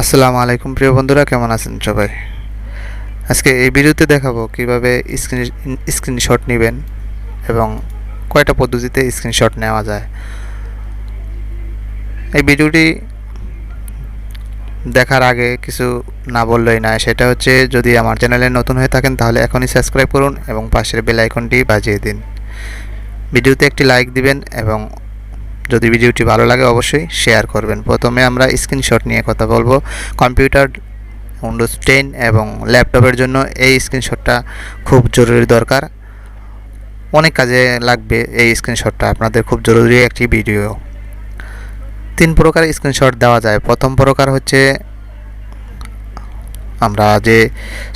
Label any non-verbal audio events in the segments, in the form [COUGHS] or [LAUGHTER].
আসসালামু আলাইকুম প্রিয় বন্ধুরা, কেমন আছেন সবাই? আজকে এই ভিডিওতে দেখাবো কীভাবে স্ক্রিন, স্ক্রিনশট নেবেন এবং কয়টা পদ্ধতিতে স্ক্রিনশট নেওয়া যায়। এই ভিডিওটি দেখার আগে কিছু না বললেই না সেটা হচ্ছে যদি আমার চ্যানেলে নতুন হয়ে থাকেন তাহলে এখনই সাবস্ক্রাইব করুন এবং পাশের বেল আইকনটি বাজিয়ে দিন। ভিডিওতে একটি লাইক দিবেন এবং যদি ভিডিওটি ভালো লাগে অবশ্যই শেয়ার করবেন। প্রথমে আমরা স্ক্রিনশট নিয়ে কথা বলব। কম্পিউটার উইন্ডোজ টেন এবং ল্যাপটপের জন্য এই স্ক্রিনশটটা খুব জরুরি দরকার। অনেক কাজে লাগবে এই স্ক্রিনশটটা আপনাদের খুব জরুরি একটি ভিডিও তিন প্রকার স্ক্রিনশট দেওয়া যায়। প্রথম প্রকার হচ্ছে, আমরা যে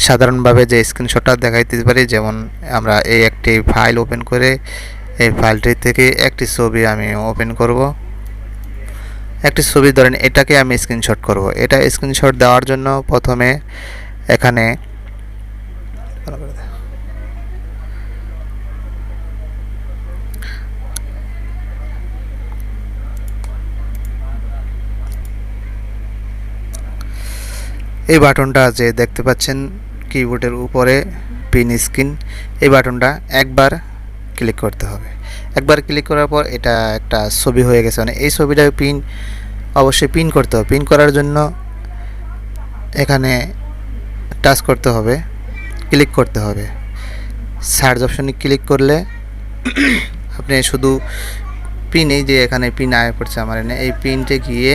সাধারণভাবে যে স্ক্রিনশটটা দেখাইতে পারি, যেমন আমরা এই একটি ফাইল ওপেন করে এই ফাইলটি থেকে একটি ছবি আমি ওপেন করব। একটি ছবি ধরেন, এটাকে আমি স্ক্রিনশট করব। এটা স্ক্রিনশট দেওয়ার জন্য প্রথমে এখানে এই বাটনটা যে দেখতে পাচ্ছেন কিবোর্ডের উপরে পিন স্ক্রিন এই বাটনটা একবার ক্লিক করতে হবে। একবার ক্লিক করার পর এটা একটা ছবি হয়ে গেছে। মানে এই ছবিটা পিন অবশ্যই পিন করতে হবে। পিন করার জন্য এখানে টাচ করতে হবে ক্লিক করতে হবে। সার্চ অপশনে ক্লিক করলে [COUGHS] আপনি শুধু পিন যে এখানে পিন আয় পড়ছে আমার এনে এই পিনটে গিয়ে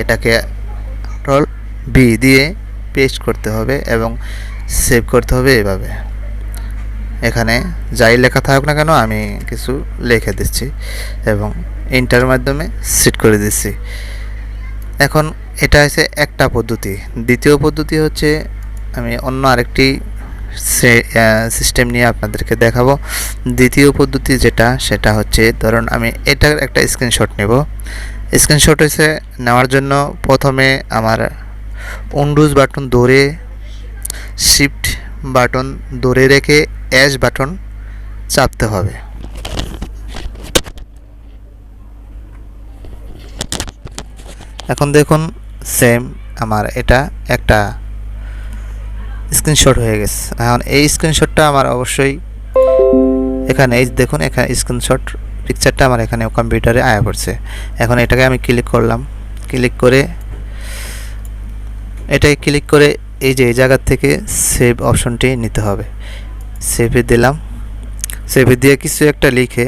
এটাকে কন্ট্রোল বি দিয়ে পেস্ট করতে হবে এবং সেভ করতে হবে এভাবে। এখানে যাই লেখা থাকুক না কেন, আমি কিছু লিখে দিচ্ছি এবং ইন্টার মাধ্যমে সেট করে দিচ্ছি। এখন এটা হচ্ছে একটা পদ্ধতি। দ্বিতীয় পদ্ধতি হচ্ছে আমি অন্য আরেকটি সিস্টেম নিয়ে আপনাদেরকে দেখাবো। দ্বিতীয় পদ্ধতি যেটা, সেটা হচ্ছে ধরুন আমি এটার একটা স্ক্রিনশট নেব। স্ক্রিনশট হচ্ছে নেওয়ার জন্য প্রথমে আমার উন্ডোজ বাটন ধরে শিফট বাটন ধরে রেখে অ্যাশ বাটন চাপতে হবে। এখন দেখুন সেম আমার এটা একটা স্ক্রিনশট হয়ে গেছে। এখন এই স্ক্রিনশটটা আমার অবশ্যই এখানে, এই দেখুন, এখানে স্ক্রিনশট পিকচারটা আমার এখানে কম্পিউটারে আয়া পড়ছে। এখন এটাকে আমি ক্লিক করলাম। ক্লিক করে, এটাকে ক্লিক করে এই যে, এই জায়গার থেকে সেভ অপশনটি নিতে হবে। সেভে দিলাম। সেভে দিয়ে কিছু একটা লিখে,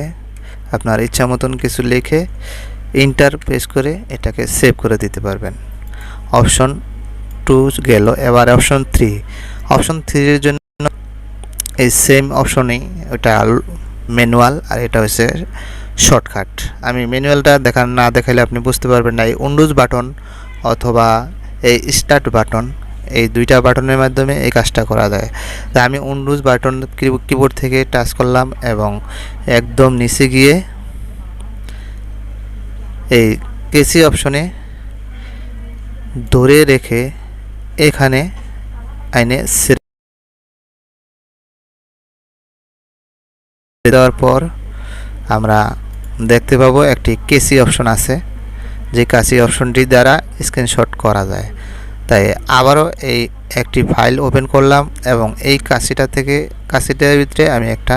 আপনার ইচ্ছা মতন কিছু লিখে ইন্টার প্রেস করে এটাকে সেভ করে দিতে পারবেন। অপশন টু গেল। এবার অপশন থ্রি অপশন থ্রির জন্য এই সেম অপশনেই ওটা ম্যানুয়াল আর এটা হচ্ছে শর্টকাট আমি ম্যানুয়ালটা দেখা না দেখালে আপনি বুঝতে পারবেন না। এই উন্ডোজ বাটন অথবা এই স্টার্ট বাটন এই দুইটা বাটনের মাধ্যমে এই কাজটা করা যায়। তা আমি উন্ডোজ বাটন কিবোর্ড থেকে টাচ করলাম এবং একদম নিচে গিয়ে এই কেসি অপশনে ধরে রেখে এখানে আইনে দেওয়ার পর আমরা দেখতে পাবো একটি কেসি অপশন আছে। যে কাসি অপশনটি দ্বারা স্ক্রিনশট করা যায়। তাই আবারও এই একটি ফাইল ওপেন করলাম এবং এই কাশিটা থেকে, কাশিটার ভিতরে আমি একটা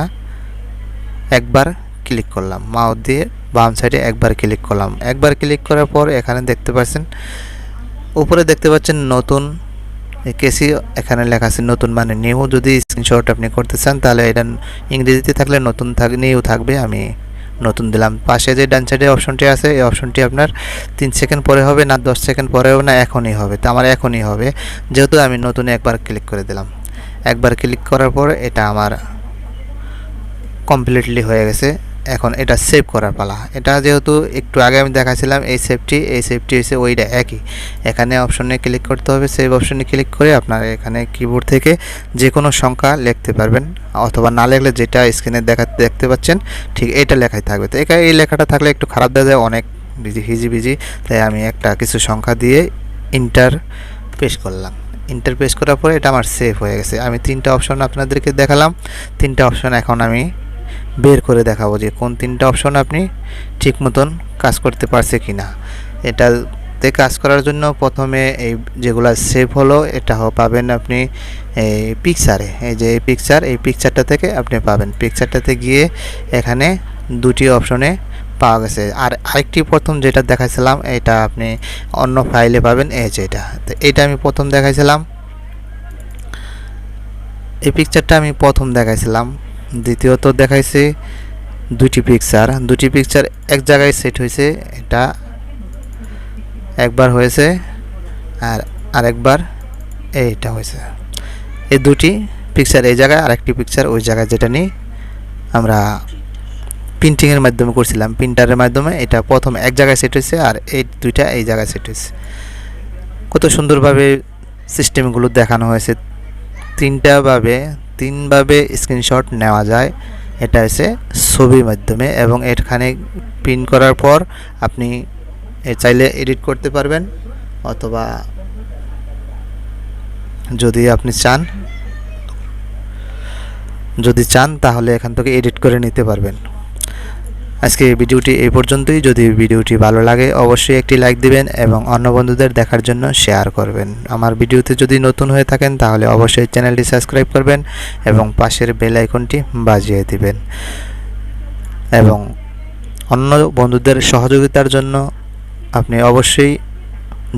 একবার ক্লিক করলাম। মাউথ দিয়ে বাম সাইডে একবার ক্লিক করলাম। একবার ক্লিক করার পর এখানে দেখতে পাচ্ছেন, উপরে দেখতে পাচ্ছেন নতুন কেসি এখানে লেখা আছে নতুন মানে নিউ যদি স্ক্রিনশট আপনি করতে চান তাহলে এটা ইংরেজিতে থাকলে নতুন থাক নিউ থাকবে। আমি নতুন দিলাম। পাশে যে ডান সাইডে অপশনটি আছে, এই অপশনটি আপনার তিন সেকেন্ড পরে হবে না, দশ সেকেন্ড পরে হবে না, এখনই হবে। তো আমার এখনই হবে। যেহেতু আমি নতুন একবার ক্লিক করে দিলাম। একবার ক্লিক করার পর এটা আমার কমপ্লিটলি হয়ে গেছে। এখন এটা সেভ করার পালা। এটা যেহেতু একটু আগে আমি দেখাছিলাম এই সেভটি এই সেভটি হচ্ছে ওইটা একই। এখানে অপশনে ক্লিক করতে হবে সেভ অপশনে ক্লিক করে আপনার এখানে কিবোর্ড থেকে যে কোনো সংখ্যা লিখতে পারবেন, অথবা না লিখলে যেটা স্ক্রিনে দেখা, দেখতে পাচ্ছেন, ঠিক এটা লেখাই থাকবে। তো এই লেখাটা থাকলে একটু খারাপ দেখা যায়, অনেক বিজি হিজি বিজি তাই আমি একটা কিছু সংখ্যা দিয়ে ইন্টার পেশ করলাম। ইন্টার পেশ করার পরে এটা আমার সেভ হয়ে গেছে। আমি তিনটা অপশন আপনাদেরকে দেখালাম। তিনটা অপশন এখন আমি বের করে দেখাবো যে কোন তিনটা অপশন আপনি ঠিক মতন কাজ করতে পারছে কি না এটাতে কাজ করার জন্য প্রথমে এই যেগুলো সেভ হলো, এটা পাবেন আপনি এই পিকচারে এই যে পিকচার এই পিকচারটা থেকে আপনি পাবেন। পিকচারটাতে গিয়ে এখানে দুটি অপশনে পাওয়া গেছে। আর আরেকটি প্রথম যেটা দেখাইছিলাম, এটা আপনি অন্য ফাইলে পাবেন, এই যে এটা। তো এটা আমি প্রথম দেখাইছিলাম। এই পিকচারটা আমি প্রথম দেখাইছিলাম। দ্বিতীয়ত দেখাইছি দুটি পিকচার দুটি পিকচার এক জায়গায় সেট হয়েছে এটা একবার হয়েছে আর আরেকবার এইটা হয়েছে। এই দুটি পিকচার এই জায়গায়, আরেকটি পিকচার ওই জায়গায় যেটা নিই আমরা প্রিন্টিংয়ের মাধ্যমে করছিলাম। প্রিন্টারের মাধ্যমে এটা প্রথম এক জায়গায় সেট হয়েছে আর এই দুইটা এই জায়গায় সেট হয়েছে। কত সুন্দরভাবে সিস্টেমগুলো দেখানো হয়েছে। তিনটাভাবে তিনভাবে স্ক্রিনশট নেওয়া যায়। এটা হচ্ছে ছবির মাধ্যমে এবং এখানে প্রিন্ট করার পর আপনি চাইলে এডিট করতে পারবেন অথবা যদি আপনি চান, যদি চান তাহলে এখান থেকে এডিট করে নিতে পারবেন। আজকে ভিডিওটি এই পর্যন্তই। যদি ভিডিওটি ভালো লাগে, অবশ্যই একটি লাইক দিবেন এবং অন্য বন্ধুদের দেখার জন্য শেয়ার করবেন। আমার ভিডিওতে যদি নতুন হয়ে থাকেন, তাহলে অবশ্যই চ্যানেলটি সাবস্ক্রাইব করবেন এবং পাশের বেল আইকনটি বাজিয়ে দিবেন। এবং অন্য বন্ধুদের সহযোগিতার জন্য আপনি অবশ্যই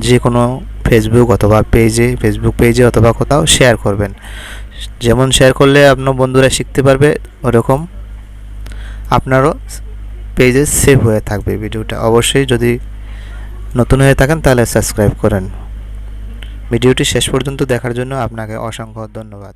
যে কোনো ফেসবুক অথবা পেজে ফেসবুক পেজে অথবা কোথাও শেয়ার করবেন। যেমন শেয়ার করলে আপনার বন্ধুরা শিখতে পারবে, ওরকম আপনারও পেজে সেভ হয়ে থাকবে ভিডিওটা। অবশ্যই যদি নতুন হয়ে থাকেন, তাহলে সাবস্ক্রাইব করেন। ভিডিওটি শেষ পর্যন্ত দেখার জন্য আপনাকে অসংখ্য ধন্যবাদ।